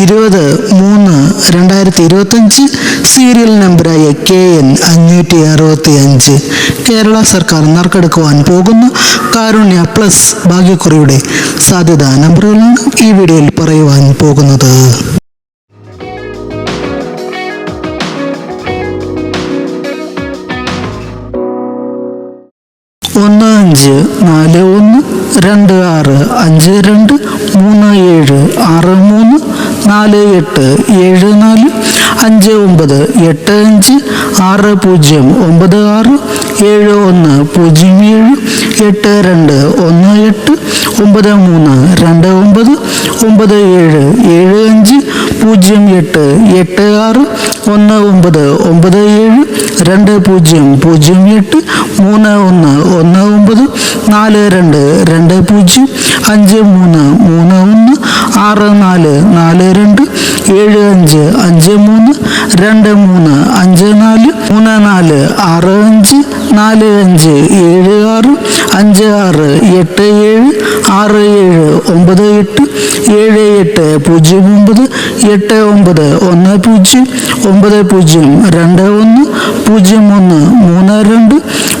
ഇരുപത് മൂന്ന് രണ്ടായിരത്തി ഇരുപത്തഞ്ച് സീരിയൽ നമ്പറായ കെ എൻ അഞ്ഞൂറ്റി അറുപത്തി അഞ്ച് കേരള സർക്കാർ നറുക്കെടുക്കുവാൻ പോകുന്ന കാരുണ്യ പ്ലസ് ഭാഗ്യക്കുറിയുടെ സാധ്യതാ നമ്പറുകളാണ് ഈ വീഡിയോയിൽ പറയുവാൻ പോകുന്നത്. ഒന്ന് അഞ്ച് നാല് ഒന്ന് രണ്ട് ആറ് അഞ്ച് രണ്ട് മൂന്ന് ഏഴ് ആറ് മൂന്ന് നാല് എട്ട് ഏഴ് നാല് അഞ്ച് ഒമ്പത് എട്ട് അഞ്ച് ആറ് പൂജ്യം ഒമ്പത് ആറ് ഏഴ് ഒന്ന് പൂജ്യം ഏഴ് എട്ട് രണ്ട് ഒന്ന് എട്ട് ഒമ്പത് മൂന്ന് രണ്ട് ഒമ്പത് ഒമ്പത് ഏഴ് ഏഴ് അഞ്ച് പൂജ്യം എട്ട് എട്ട് ആറ് ഒന്ന് ഒമ്പത് ഒമ്പത് ഏഴ് രണ്ട് പൂജ്യം പൂജ്യം എട്ട് മൂന്ന് ഒന്ന് ഒന്ന് ഒമ്പത് നാല് രണ്ട് രണ്ട് പൂജ്യം അഞ്ച് മൂന്ന് മൂന്ന് ഒന്ന് ആറ് നാല് നാല് രണ്ട് ഏഴ് അഞ്ച് അഞ്ച് മൂന്ന് രണ്ട് മൂന്ന് അഞ്ച് നാല് മൂന്ന് നാല് ആറ് അഞ്ച് നാല് അഞ്ച് ഏഴ് ആറ് അഞ്ച് ആറ് എട്ട് ഏഴ് ആറ് ഏഴ് ഒമ്പത് എട്ട് ഏഴ് എട്ട് പൂജ്യം ഒമ്പത് എട്ട് ഒമ്പത് ഒന്ന് പൂജ്യം ഒമ്പത് പൂജ്യം രണ്ട് ഒന്ന് പൂജ്യം ഒന്ന് മൂന്ന് രണ്ട്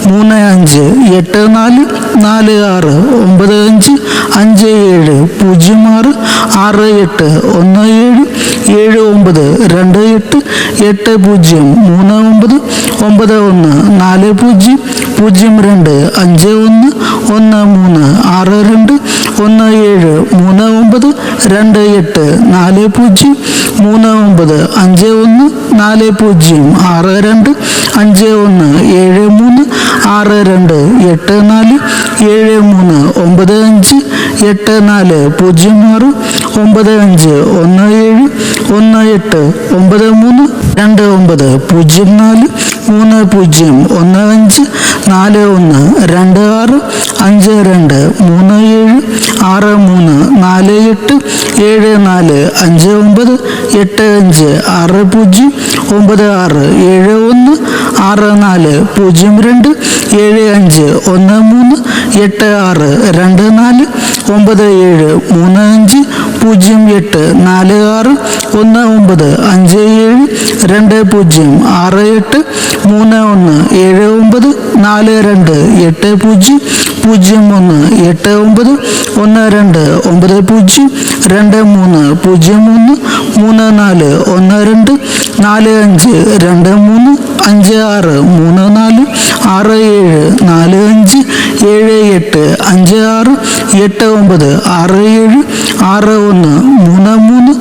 മൂന്ന് അഞ്ച് എട്ട് നാല് നാല് ആറ് ഒമ്പത് അഞ്ച് അഞ്ച് ഏഴ് പൂജ്യം ആറ് ആറ് എട്ട് ഒന്ന് ഏഴ് ഏഴ് ഒമ്പത് രണ്ട് എട്ട് എട്ട് പൂജ്യം മൂന്ന് ഒമ്പത് ഒമ്പത് ഒന്ന് നാല് പൂജ്യം പൂജ്യം രണ്ട് അഞ്ച് ഒന്ന് ഒന്ന് മൂന്ന് ആറ് രണ്ട് ഒന്ന് ഏഴ് മൂന്ന് ഒമ്പത് രണ്ട് എട്ട് നാല് പൂജ്യം മൂന്ന് ഒമ്പത് അഞ്ച് ഒന്ന് നാല് പൂജ്യം ആറ് രണ്ട് അഞ്ച് ഒന്ന് ഏഴ് മൂന്ന് ആറ് രണ്ട് എട്ട് നാല് ഏഴ് മൂന്ന് ഒമ്പത് അഞ്ച് എട്ട് നാല് പൂജ്യം ആറ് ഒമ്പത് അഞ്ച് ഒന്ന് ഏഴ് ഒന്ന് എട്ട് ഒമ്പത് മൂന്ന് രണ്ട് ഒമ്പത് പൂജ്യം നാല് മൂന്ന് പൂജ്യം ഒന്ന് അഞ്ച് നാല് ഒന്ന് രണ്ട് ആറ് അഞ്ച് രണ്ട് മൂന്ന് ഏഴ് ആറ് മൂന്ന് നാല് എട്ട് ഏഴ് നാല് അഞ്ച് ഒമ്പത് എട്ട് അഞ്ച് ആറ് പൂജ്യം ഒമ്പത് ആറ് ഏഴ് ഒന്ന് ആറ് നാല് പൂജ്യം രണ്ട് ഏഴ് അഞ്ച് ഒന്ന് മൂന്ന് എട്ട് ആറ് രണ്ട് നാല് ഒമ്പത് ഏഴ് മൂന്ന് അഞ്ച് പൂജ്യം എട്ട് നാല് ആറ് ഒന്ന് ഒമ്പത് അഞ്ച് ഏഴ് രണ്ട് പൂജ്യം ആറ് എട്ട് മൂന്ന് ഒന്ന് ഏഴ് ഒമ്പത് നാല് രണ്ട് എട്ട് പൂജ്യം പൂജ്യം ഒന്ന് എട്ട് ഒമ്പത് ഒന്ന് രണ്ട് ഒമ്പത് പൂജ്യം രണ്ട് മൂന്ന് പൂജ്യം ഒന്ന് മൂന്ന് നാല് ഒന്ന് രണ്ട് നാല് അഞ്ച് രണ്ട് മൂന്ന് അഞ്ച് ആറ് മൂന്ന് നാല് ആറ് ഏഴ് നാല് അഞ്ച് ഏഴ് എട്ട് അഞ്ച് ആറ് എട്ട് ഒമ്പത് ആറ് ഏഴ് ആറ് ഒന്ന് മൂന്ന് മൂന്ന്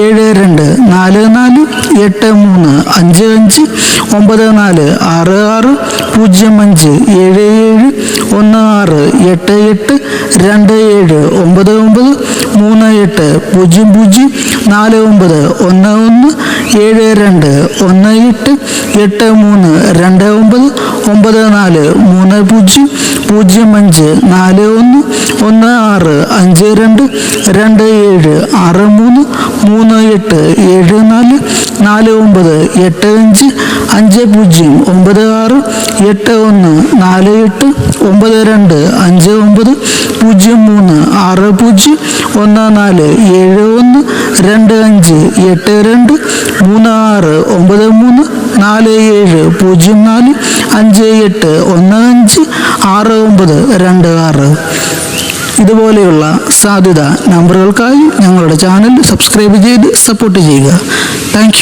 ഏഴ് രണ്ട് നാല് നാല് എട്ട് മൂന്ന് അഞ്ച് അഞ്ച് ഒമ്പത് നാല് ആറ് ആറ് പൂജ്യം അഞ്ച് ഏഴ് ഏഴ് ഒന്ന് ആറ് എട്ട് എട്ട് രണ്ട് ഏഴ് ഒമ്പത് ഒമ്പത് മൂന്ന് എട്ട് പൂജ്യം പൂജ്യം നാല് ഒമ്പത് ഒന്ന് ഒന്ന് ഏഴ് രണ്ട് ഒന്ന് എട്ട് എട്ട് മൂന്ന് രണ്ട് ഒമ്പത് ഒമ്പത് നാല് മൂന്ന് പൂജ്യം പൂജ്യം അഞ്ച് നാല് ഒന്ന് ഒന്ന് ആറ് അഞ്ച് രണ്ട് രണ്ട് ഏഴ് ആറ് മൂന്ന് മൂന്ന് എട്ട് ഏഴ് നാല് നാല് ഒമ്പത് എട്ട് അഞ്ച് അഞ്ച് പൂജ്യം ഒമ്പത് ആറ് എട്ട് ഒന്ന് നാല് എട്ട് ഒമ്പത് രണ്ട് അഞ്ച് ഒമ്പത് പൂജ്യം മൂന്ന് ആറ് പൂജ്യം ഒന്ന് നാല് ഏഴ് ഒന്ന് രണ്ട് അഞ്ച് എട്ട് രണ്ട് മൂന്ന് ആറ് ഒമ്പത് മൂന്ന് നാല് ഏഴ് പൂജ്യം നാല് അഞ്ച് എട്ട് ഒന്ന് അഞ്ച് ആറ് ഒമ്പത് രണ്ട് ആറ്. ഇതുപോലെയുള്ള സാധ്യത നമ്പറുകൾക്കായി ഞങ്ങളുടെ ചാനൽ സബ്സ്ക്രൈബ് ചെയ്ത് സപ്പോർട്ട് ചെയ്യുക. താങ്ക്